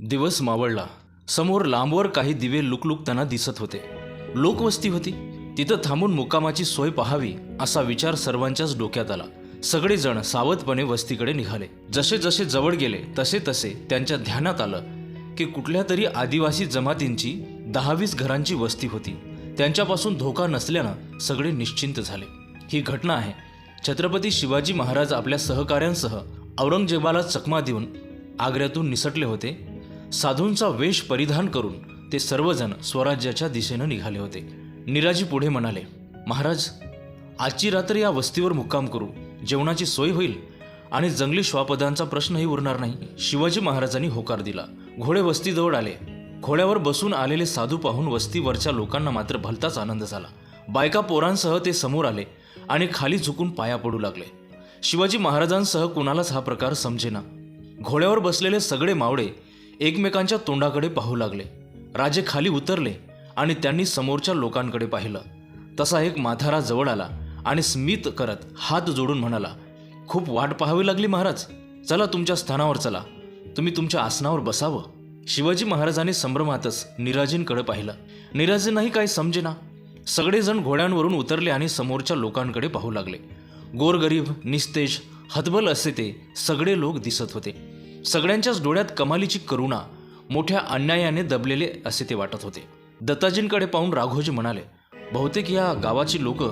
दिवस मावळला. समोर लांबवर काही दिवे लुकलुकताना दिसत होते. लोकवस्ती होती. तिथं थांबून मुक्कामाची सोय पहावी असा विचार सर्वांच्याच डोक्यात आला. सगळेजण सावधपणे वस्तीकडे निघाले. जसे जसे जवळ गेले तसे तसे त्यांच्या ध्यानात आलं की कुठल्या तरी आदिवासी जमातींची दहावीस घरांची वस्ती होती. त्यांच्यापासून धोका नसल्यानं सगळे निश्चिंत झाले. ही घटना आहे. छत्रपती शिवाजी महाराज आपल्या सहकाऱ्यांसह औरंगजेबाला चकमा देऊन आग्र्यातून निसटले होते. साधूंचा वेश परिधान करून ते सर्वजण स्वराज्याच्या दिशेनं निघाले होते. निराजी पुढे म्हणाले महाराज आजची रात्र या वस्तीवर मुक्काम करू. जेवणाची सोय होईल आणि जंगली श्वापदांचा प्रश्नही उरणार नाही. शिवाजी महाराजांनी होकार दिला. घोडे वस्तीजवळ आले. घोड्यावर बसून आलेले साधू पाहून वस्तीवरच्या लोकांना मात्र भलताच आनंद झाला. बायका पोरांसह ते समोर आले आणि खाली झुकून पाया पडू लागले. शिवाजी महाराजांसह कुणालाच हा प्रकार समजेना. घोड्यावर बसलेले सगळे मावळे एकमेकांच्या तोंडाकडे पाहू लागले. राजे खाली उतरले आणि त्यांनी समोरच्या लोकांकडे पाहिलं. तसा एक माथारा जवळ आला आणि स्मित करत हात जोडून म्हणाला खूप वाट पाहावी लागली महाराज. चला तुमच्या स्थानावर चला. तुम्ही तुमच्या आसनावर बसावं. शिवाजी महाराजांनी संभ्रमातच निराजींकडे पाहिलं. निराजींनाही काही समजेना. सगळेजण घोड्यांवरून उतरले आणि समोरच्या लोकांकडे पाहू लागले. गोरगरीब निस्तेज हतबल असे ते सगळे लोक दिसत होते. सगळ्यांच्याच डोळ्यात कमालीची करुणा मोठ्या अन्यायाने दबलेले असे ते वाटत होते. दत्ताजींकडे पाहून राघोजी म्हणाले बहुतेक या गावाची लोक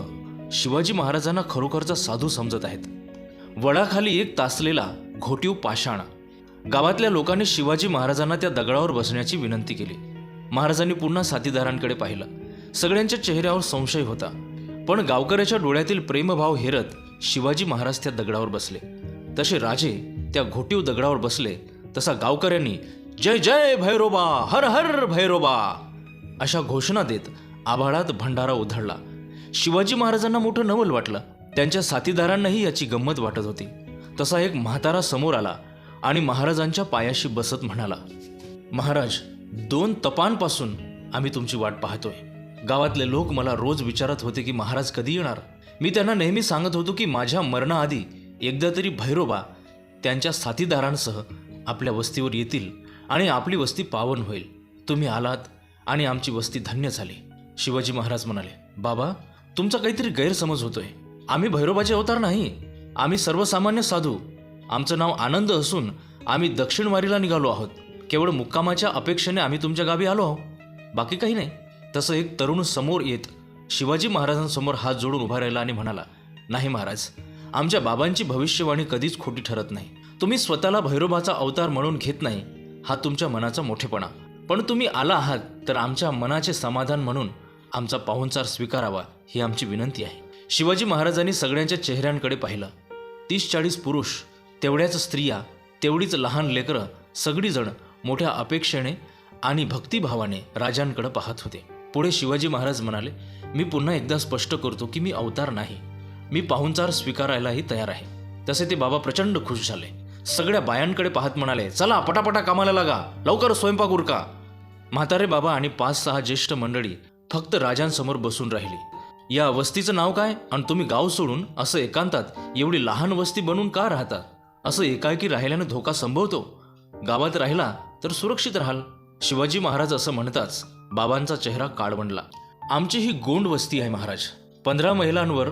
शिवाजी महाराजांना खरोखरचा साधू समजत आहेत. वडाखाली एक तासलेला घोटीव पाषाण. गावातल्या लोकांनी शिवाजी महाराजांना त्या दगडावर बसण्याची विनंती केली. महाराजांनी पुन्हा साथीदारांकडे पाहिलं. सगळ्यांच्या चेहऱ्यावर संशय होता. पण गावकऱ्याच्या डोळ्यातील प्रेमभाव हेरत शिवाजी महाराज त्या दगडावर बसले. तसे राजे त्या घोटीव दगडावर बसले तसा गावकऱ्यांनी जय जय भैरोबा हर हर भैरोबा! अशा घोषणा देत आभाळात भंडारा उधळला. शिवाजी महाराजांना मोठं नवल वाटलं. त्यांच्या साथीदारांनाही याची गंमत वाटत होती. तसा एक म्हातारा समोर आला आणि महाराजांच्या पायाशी बसत म्हणाला महाराज दोन तपांपासून आम्ही तुमची वाट पाहतोय. गावातले लोक मला रोज विचारत होते की महाराज कधी येणार? मी त्यांना नेहमी सांगत होतो की माझ्या मरणाआधी एकदा तरी भैरोबा त्यांच्या साथीदारांसह आपल्या वस्तीवर येतील आणि आपली वस्ती पावन होईल. तुम्ही आलात आणि आमची वस्ती धन्य झाली. शिवाजी महाराज म्हणाले बाबा तुमचा काहीतरी गैरसमज होतोय. आम्ही भैरोबाचे अवतार नाही. आम्ही सर्वसामान्य साधू. आमचं नाव आनंद असून आम्ही दक्षिण वारीला निघालो आहोत. केवळ मुक्कामाच्या अपेक्षेने आम्ही तुमच्या गावी आलो आहोत. बाकी काही नाही. तसं एक तरुण समोर येत शिवाजी महाराजांसमोर हात जोडून उभा राहिला आणि म्हणाला नाही महाराज आमच्या बाबांची भविष्यवाणी कधीच खोटी ठरत नाही. तुम्ही स्वतःला भैरोबाचा अवतार म्हणून घेत नाही हा तुमच्या मनाचा मोठेपणा. पण तुम्ही आला आहात तर आमच्या मनाचे समाधान म्हणून आमचा पाहुणचार स्वीकारावा ही आमची विनंती आहे. शिवाजी महाराजांनी सगळ्यांच्या चेहऱ्यांकडे पाहिलं. तीस चाळीस पुरुष तेवढ्याच स्त्रिया तेवढीच लहान लेकरं सगळीजण मोठ्या अपेक्षेने आणि भक्तिभावाने राजांकडे पाहत होते. पुढे शिवाजी महाराज म्हणाले मी पुन्हा एकदा स्पष्ट करतो की मी अवतार नाही. मी पाहुणचार स्वीकारायलाही तयार आहे. तसे ते बाबा प्रचंड खुश झाले. सगळ्या बायांकडे पाहत म्हणाले चला पटापटा कामाला लागा. लवकर स्वयंपाक उरका. म्हातारे बाबा आणि पाच सहा ज्येष्ठ मंडळी फक्त राजांसमोर बसून राहिली. या वस्तीचं नाव काय? आणि तुम्ही गाव सोडून असं एकांतात एवढी लहान वस्ती बनून का राहता? असं एकाएकी राहिल्यानं धोका संभवतो? गावात राहिला तर सुरक्षित राहाल. शिवाजी महाराज असं म्हणताच बाबांचा चेहरा काळवंडला आमची ही गोंड वस्ती आहे महाराज. पंधरा महिलांवर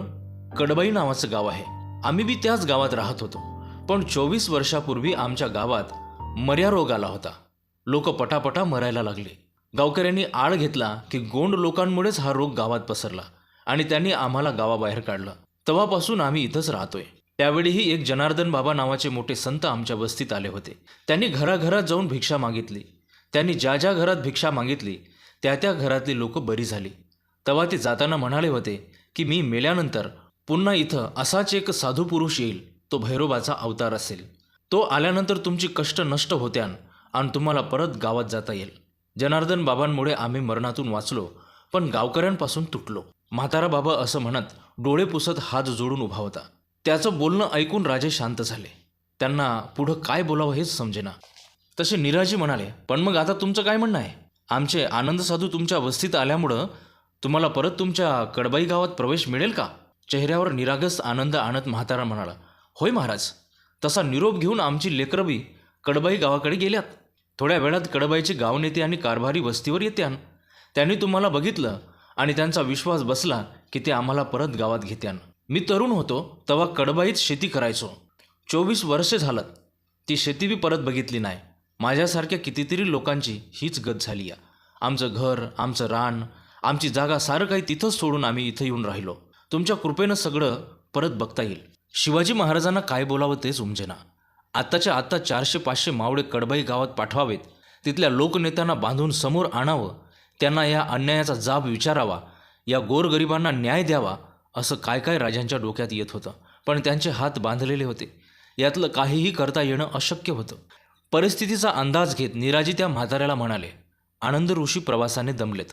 कडबाई नावाचं गाव आहे. आम्ही बी त्याच गावात राहत होतो. पण चोवीस वर्षापूर्वी आमच्या गावात मर्या रोग आला होता. लोक पटापटा मरायला लागले. गावकऱ्यांनी आळ घेतला की गोंड लोकांमुळेच हा रोग गावात पसरला आणि त्यांनी आम्हाला गावाबाहेर काढलं. तेव्हापासून आम्ही इथंच राहतोय. त्यावेळीही एक जनार्दन बाबा नावाचे मोठे संत आमच्या वस्तीत आले होते. त्यांनी घराघरात जाऊन भिक्षा मागितली. त्यांनी ज्या ज्या घरात भिक्षा मागितली त्या त्या घरातली लोक बरी झाली. तेव्हा ते जाताना म्हणाले होते की मी मेल्यानंतर पुन्हा इथं असाच एक साधू पुरुष येईल. तो भैरोबाचा अवतार असेल. तो आल्यानंतर तुमची कष्ट नष्ट होत्यान आणि तुम्हाला परत गावात जाता येईल. जनार्दन बाबांमुळे आम्ही मरणातून वाचलो पण गावकऱ्यांपासून तुटलो. म्हातारा बाबा असं म्हणत डोळे पुसत हात जोडून उभा होता. त्याचं बोलणं ऐकून राजे शांत झाले. त्यांना पुढं काय बोलावं हेच समजेना. तसे निराजी म्हणाले पण मग आता तुमचं काय म्हणणं आहे? आमचे आनंद साधू तुमच्या वस्तीत आल्यामुळं तुम्हाला परत तुमच्या कडबाई गावात प्रवेश मिळेल का? चेहऱ्यावर निरागस आनंद आणत म्हातारा म्हणाला होय महाराज तसा निरोप घेऊन आमची लेकरबी कडबाई गावाकडे गेल्यात. थोड्या वेळात कडबाईचे गाव नेते आणि कारभारी वस्तीवर येत्यान त्यांनी तुम्हाला बघितलं आणि त्यांचा विश्वास बसला की ते आम्हाला परत गावात घेत्यान मी तरुण होतो तेव्हा कडबाईत शेती करायचो. चोवीस वर्षे झालं ती शेती बी परत बघितली नाही. माझ्यासारख्या कितीतरी लोकांची हीच गत झाली या. आमचं घर आमचं रान आमची जागा सारं काही तिथंच सोडून आम्ही इथं येऊन राहिलो. तुमच्या कृपेनं सगळं परत बघता येईल. शिवाजी महाराजांना काय बोलावं तेच उमजेना. आत्ताच्या आत्ता चारशे पाचशे मावळे कडबाई गावात पाठवावेत. तिथल्या लोकनेत्यांना बांधून समोर आणावं. त्यांना या अन्यायाचा जाब विचारावा. या गोरगरिबांना न्याय द्यावा असं काय काय राजांच्या डोक्यात येत होतं. पण त्यांचे हात बांधलेले होते. यातलं काहीही करता येणं अशक्य होतं. परिस्थितीचा अंदाज घेत निराजी त्या म्हाताऱ्याला म्हणाले आनंद ऋषी प्रवासाने दमलेत.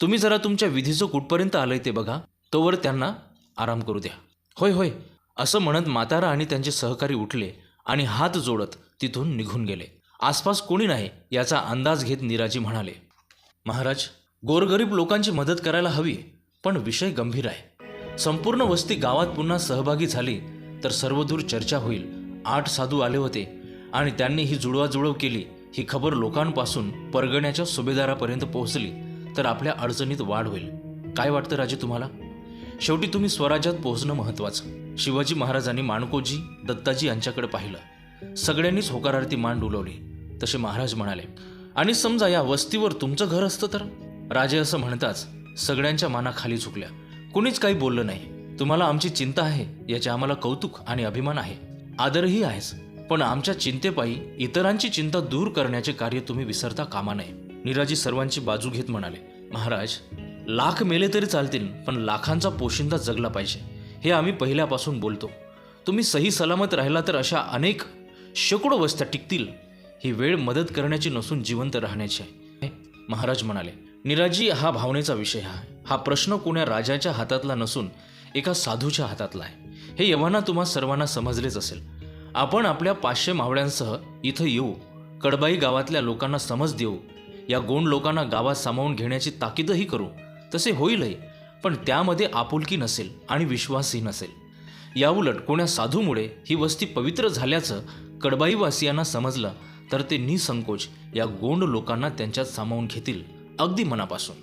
तुम्ही जरा तुमच्या विधीचं कुठपर्यंत आलंय ते बघा. तोवर त्यांना आराम करू द्या. होय होय. असं म्हणत म्हातारा आणि त्यांचे सहकारी उठले आणि हात जोडत तिथून निघून गेले. आसपास कोणी नाही याचा अंदाज घेत निराजी म्हणाले महाराज गोरगरीब लोकांची मदत करायला हवी पण विषय गंभीर आहे. संपूर्ण वस्ती गावात पुन्हा सहभागी झाली तर सर्वदूर चर्चा होईल. आठ साधू आले होते आणि त्यांनी ही जुळवाजुळव केली. ही खबर लोकांपासून परगण्याच्या सुभेदारापर्यंत पोहोचली तर आपल्या अडचणीत वाढ होईल. काय वाटतं राजे तुम्हाला? शेवटी तुम्ही स्वराज्यात पोहोचणं महत्त्वाचं शिवाजी महाराजांनी माणकोजी दत्ताजी यांच्याकडे पाहिलं. सगळ्यांनीच होकारार्थी मान डुलवली. तसे महाराज म्हणाले आणि समजा या वस्तीवर तुमचं घर असतं तर? राजे असं म्हणताच सगळ्यांच्या मानाखाली झुकल्या. कुणीच काही बोललं नाही. तुम्हाला आमची चिंता आहे. याचे आम्हाला कौतुक आणि अभिमान आहे. आदरही आहेच. पण आमच्या चिंतेपायी इतरांची चिंता दूर करण्याचे कार्य तुम्ही विसरता कामा नये. निराजी सर्वांची बाजू घेत म्हणाले महाराज लाख मेले तरी चालतील पण लाखांचा पोशिंदा जगला पाहिजे. हे आम्ही पहिल्यापासून बोलतो. तुम्ही सही सलामत राहिला तर अशा अनेक शेकडो वस्त्या टिकतील. ही वेळ मदत करण्याची नसून जिवंत राहण्याची आहे. महाराज म्हणाले निराजी हा भावनेचा विषय आहे हा प्रश्न कोण्या राजाच्या हातातला नसून एका साधूच्या हातातला आहे. हे यव्हाना तुम्हा सर्वांना समजलेच असेल. आपण आपल्या पाचशे मावळ्यांसह इथं येऊ. कडबाई गावातल्या लोकांना समज देऊ. या गोंड लोकांना गावात सामावून घेण्याची ताकीदही करू. तसे होईलही पण त्यामध्ये आपुलकी नसेल आणि विश्वासही नसेल. याउलट कोण्या साधूमुळे ही वस्ती पवित्र झाल्याचं कडबाईवासियांना समजलं तर ते निसंकोच या गोंड लोकांना त्यांच्यात सामावून घेतील अगदी मनापासून.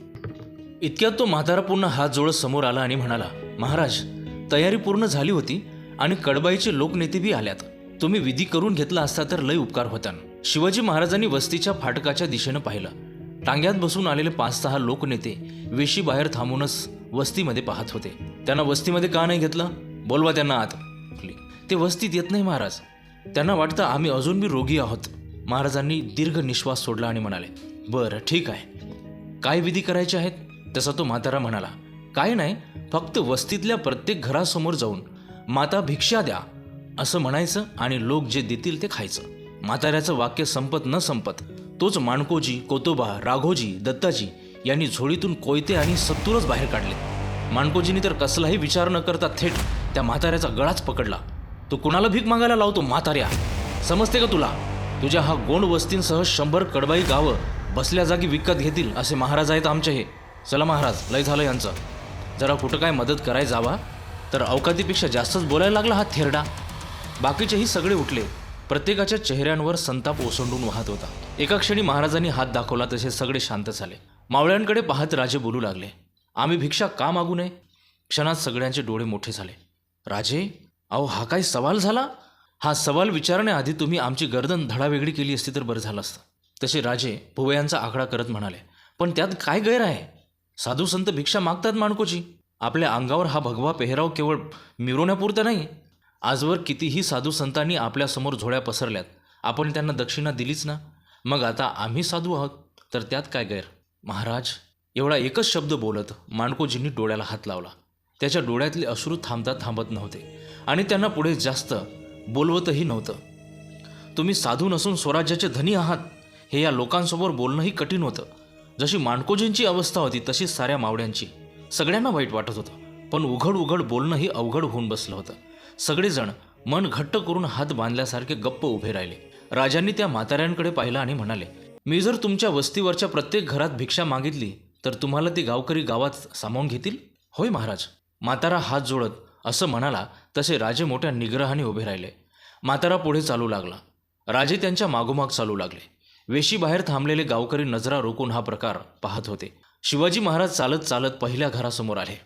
इतक्यात तो म्हातारा पूर्ण हात जोडत समोर आला आणि म्हणाला महाराज तयारी पूर्ण झाली होती आणि कडबाईचे लोकनेते बी आल्यात. तुम्ही विधी करून घेतला असता तर लय उपकार होता शिवाजी महाराजांनी वस्तीच्या फाटकाच्या दिशेनं पाहिलं. टांग्यात बसून आलेले पाच सहा लोकनेते वेशी बाहेर थांबूनच वस्तीमध्ये पाहत होते. त्यांना वस्तीमध्ये का नाही घेतलं? बोलवा त्यांना आत. ते वस्तीत येत नाही महाराज. त्यांना वाटतं आम्ही अजून बी रोगी आहोत. महाराजांनी दीर्घ निश्वास सोडला आणि म्हणाले बरं ठीक आहे. काय विधी करायचे आहेत? तसा तो म्हातारा म्हणाला काय नाही फक्त वस्तीतल्या प्रत्येक घरासमोर जाऊन माता भिक्षा द्या. असं म्हणायचं आणि लोक जे देतील ते खायचं. म्हाताऱ्याचं वाक्य संपत न संपत तोच माणकोजी कोतोबा राघोजी दत्ताजी यांनी झोळीतून कोयते आणि सत्तूरच बाहेर काढले. माणकोजींनी तर कसलाही विचार न करता थेट त्या म्हाताऱ्याचा गळाच पकडला. तू कुणाला भीक मागायला लावतो म्हाताऱ्या? समजते का तुला? तुझ्या हा गोंड वस्तींसह शंभर कडबाई गावं बसल्या जागी विकत घेतील असे महाराज आहेत आमचे हे. चला महाराज लय झालं यांचं. जरा कुठं काय मदत कराय जावा. तर अवकातीपेक्षा जास्तच बोलायला लागला हा थेरडा. बाकीचेही सगळे उठले. प्रत्येकाच्या चेहऱ्यांवर संताप ओसंडून वाहत होता. एका क्षणी महाराजांनी हात दाखवला तसे सगळे शांत झाले. मावळ्यांकडे पाहत राजे बोलू लागले आम्ही भिक्षा का मागू नये? क्षणात सगळ्यांचे डोळे मोठे झाले. राजे अहो हा काय सवाल झाला? हा सवाल विचारण्याआधी तुम्ही आमची गर्दन धडावेगळी केली असती तर बरं झालं असतं. तसे राजे भुवयांचा आकडा करत म्हणाले पण त्यात काय गैर आहे? साधू संत भिक्षा मागतात माणकोची. आपल्या अंगावर हा भगवा पेहराव केवळ मिरवण्यापुरता नाही आजवर कितीही साधू संतांनी आपल्यासमोर झोळ्या पसरल्यात आपण त्यांना दक्षिणा दिलीच ना? मग आता आम्ही साधू आहोत तर त्यात काय गैर? महाराज एवढा एकच शब्द बोलत माणकोजींनी डोळ्याला हात लावला. त्याच्या डोळ्यातले अश्रू थांबता थांबत नव्हते आणि त्यांना पुढे जास्त बोलवतही नव्हतं. तुम्ही साधू नसून स्वराज्याचे धनी आहात हे या लोकांसमोर बोलणंही कठीण होतं. जशी माणकोजींची अवस्था होती तशीच साऱ्या मावड्यांची सगळ्यांना वाईट वाटत होतं पण उघड उघड बोलणंही अवघड होऊन बसलं होतं. सगळेजण मन घट्ट करून हात बांधल्यासारखे गप्प उभे राहिले. राजांनी त्या म्हाताऱ्यांकडे पाहिलं आणि म्हणाले मी जर तुमच्या वस्तीवरच्या प्रत्येक घरात भिक्षा मागितली तर तुम्हाला ती गावकरी गावात सामावून घेतील? होय महाराज. म्हातारा हात जोडत असं म्हणाला तसे राजे मोठ्या निग्रहाने उभे राहिले. म्हातारा पुढे चालू लागला. राजे त्यांच्या मागोमाग चालू लागले. वेशीबाहेर थांबलेले गावकरी नजरा रोखून हा प्रकार पाहत होते. शिवाजी महाराज चालत चालत पहिल्या घरासमोर आले.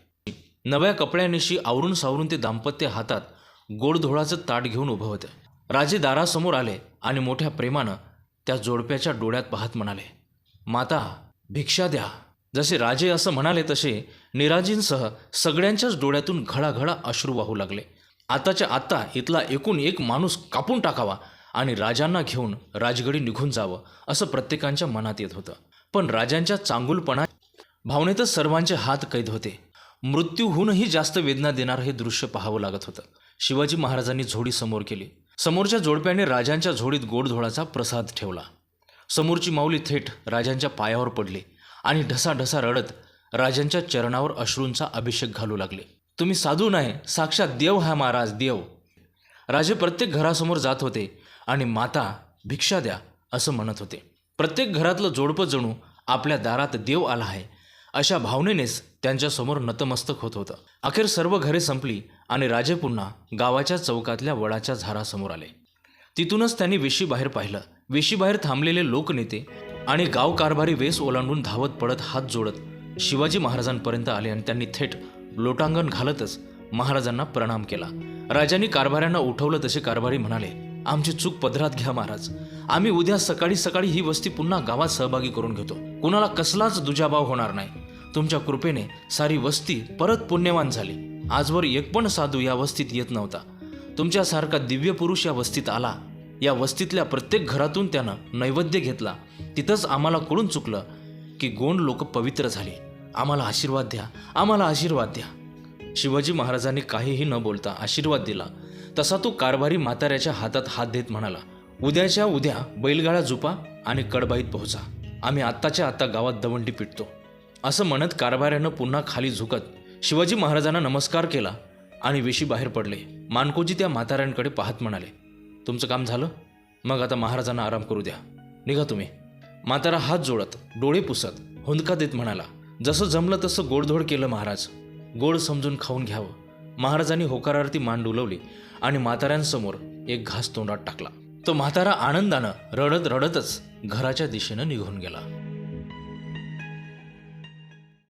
नव्या कपड्यानिशी आवरून सावरून ते दाम्पत्य हातात गोडधोळाचं ताट घेऊन उभं होतं. राजे दारासमोर आले आणि मोठ्या प्रेमानं त्या जोडप्याच्या डोळ्यात पाहत म्हणाले माता भिक्षा द्या. जसे राजे असं म्हणाले तसे निराजींसह सगळ्यांच्याच डोळ्यातून घळाघळा अश्रू वाहू लागले. आताच्या आत्ता इथला एकूण एक माणूस कापून टाकावा आणि राजांना घेऊन राजगडी निघून जावं असं प्रत्येकांच्या मनात येत होतं. पण राजांच्या चांगुलपणा भावनेतच सर्वांचे हात कैद होते. मृत्यूहूनही जास्त वेदना देणारं हे दृश्य पाहावं लागत होतं. शिवाजी महाराजांनी झोडी समोर केली. समोरच्या जोडप्याने राजांच्या झोडीत गोडधोळाचा प्रसाद ठेवला. समोरची माऊली थेट राजांच्या पायावर पडली आणि ढसाढसा रडत राजांच्या चरणावर अश्रूंचा अभिषेक घालू लागले. तुम्ही साधू नाही साक्षात देव हा महाराज देव. राजे प्रत्येक घरासमोर जात होते आणि माता भिक्षा द्या असं म्हणत होते. प्रत्येक घरातलं जोडपं जणू आपल्या दारात देव आला आहे अशा भावनेनेच त्यांच्यासमोर नतमस्तक होत होतं. अखेर सर्व घरे संपली आणि राजे पुन्हा गावाच्या चौकातल्या वडाच्या झारासमोर आले. तिथूनच त्यांनी वेशीबाहेर पाहिलं. वेशीबाहेर थांबलेले लोकनेते आणि गाव कारभारी वेस ओलांडून धावत पडत हात जोडत शिवाजी महाराजांपर्यंत आले आणि त्यांनी थेट लोटांगण घालतच महाराजांना प्रणाम केला. राजांनी कारभाऱ्यांना उठवलं तसे कारभारी म्हणाले आमची चूक पदरात घ्या महाराज. आम्ही उद्या सकाळी सकाळी ही वस्ती पुन्हा गावात सहभागी करून घेतो. कुणाला कसलाच दुजाभाव होणार नाही. तुमच्या कृपेने सारी वस्ती परत पुण्यवान झाली. आजवर एक पण साधू या वस्तीत येत नव्हता. तुमच्यासारखा दिव्य पुरुष या वस्तीत आला. या वस्तीतल्या प्रत्येक घरातून त्यानं नैवेद्य घेतला. तिथंच आम्हाला कळून चुकलं की गोंड लोक पवित्र झाले. आम्हाला आशीर्वाद द्या. आम्हाला आशीर्वाद द्या. शिवाजी महाराजांनी काहीही न बोलता आशीर्वाद दिला. तसा तो कारभारी म्हाताऱ्याच्या हातात हात देत म्हणाला उद्याच्या उद्या बैलगाडा झुपा आणि कडबाईत पोहोचा. आम्ही आत्ताच्या आत्ता गावात दवंडी पिटतो. असं म्हणत कारभाऱ्यानं पुन्हा खाली झुकत शिवाजी महाराजांना नमस्कार केला आणि वेशी बाहेर पडले. मानकोजी त्या म्हाताऱ्यांकडे पाहत म्हणाले तुमचं काम झालं? मग आता महाराजांना आराम करू द्या. निघा तुम्ही. म्हातारा हात जोडत डोळे पुसत हुंदका देत म्हणाला जसं जमलं तसं गोडधोड केलं महाराज. गोड समजून खाऊन घ्यावं. महाराजांनी होकारार्थी मान डुलवली आणि म्हाताऱ्यांसमोर एक घास तोंडात टाकला. तो म्हातारा आनंदानं रडत रडतच घराच्या दिशेनं निघून गेला.